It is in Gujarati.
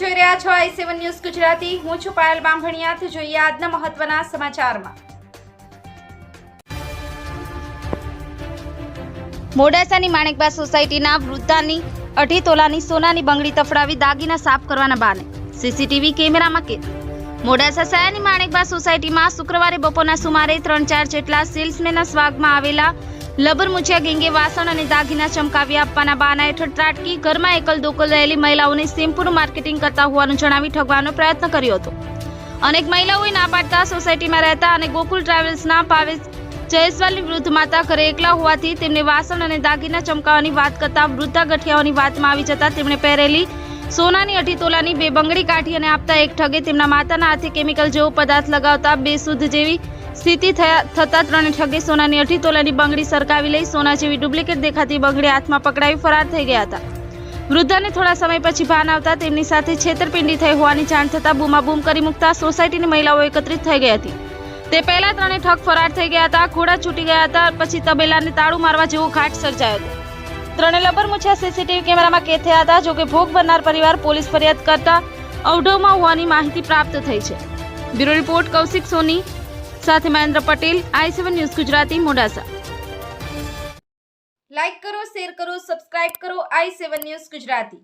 રહ્યા છો આઈ સેવન ન્યૂઝ ગુજરાતી. હું છું પાયલ બામભણિયાથી. જોઈએ આજના મહત્વના સમાચારમાં. મોડાસાની માણેકબા સોસાયટીના વૃદ્ધાની અઢી તોલાની સોનાની બંગડી તફડાવી દાગીના સાફ કરવાના બહાને. સીસીટીવી કેમેરામાં કેદ. મોડાસા શહેરની માણેકબા સોસાયટીમાં શુક્રવારે બપોરના સુમારે ત્રણ ચાર જેટલા સેલ્સમેનના સ્વાગમાં આવેલા લબર મુછિયા ગેંગે વાસણ અને દાગીના ચમકાવી આપવાના બહાના હેઠળ ત્રાટકી, ઘરમાં એકલ દોકલ રહેલી મહિલાઓને શેમ્પૂનું માર્કેટિંગ કરતા હોવાનું જણાવી ઠગવાનો પ્રયત્ન કર્યો હતો. અનેક મહિલાઓએ ના પાડતા સોસાયટીમાં રહેતા અને ગોકુલ ટ્રાવેલ્સના પાવેશ જયસ્વાલની વૃદ્ધ માતા ઘરે એકલા હોવાથી તેમને વાસણ અને દાગીના ચમકાવવાની વાત કરતા વૃદ્ધા ગઠિયાઓની વાતમાં આવી જતા તેમણે પહેરેલી સોનાની અઢી તોલાની બે બંગડી કાઢી અને આપતા એક ઠગે તેમના માતાના હાથે કેમિકલ જેવો પદાર્થ લગાવતા બે બેશુદ્ધ જેવી સ્થિતિ થતા ત્રણે ઠગે સોનાની અઢી તોલાની બંગડી સરકાવી લઈ સોના જેવી ડુપ્લિકેટ દેખાતી બંગડી હાથમાં પકડાવી ફરાર થઈ ગયા હતા. વૃદ્ધાને થોડા સમય પછી ભાન આવતા તેમની સાથે છેતરપિંડી થઈ હોવાની જાણ થતાં બૂમાબૂમ કરી મૂકતા સોસાયટીની મહિલાઓ એકત્રિત થઈ ગઈ હતી. તે પહેલા ત્રણે ઠગ ફરાર થઈ ગયા હતા, ઘોડા છૂટી ગયા હતા, પછી તબેલાને તાળું મારવા જેવો ઘાટ સર્જાયો હતો. ત્રણે લબર મુછા સીસીટીવી કેમેરામાં કેદ થયા હતા, જોકે ભોગ બનનાર પરિવાર પોલીસ ફરિયાદ કરતા અવઢવમાં હોવાની માહિતી પ્રાપ્ત થઈ છે. Bureau report Kaushik Soni. સાથે Mahendra Patel, I seven news Gujarati, Modasa. Like કરો શેર કરો સબસ્ક્રાઇબ કરો, આઈ સેવન ન્યૂઝ ગુજરાતી.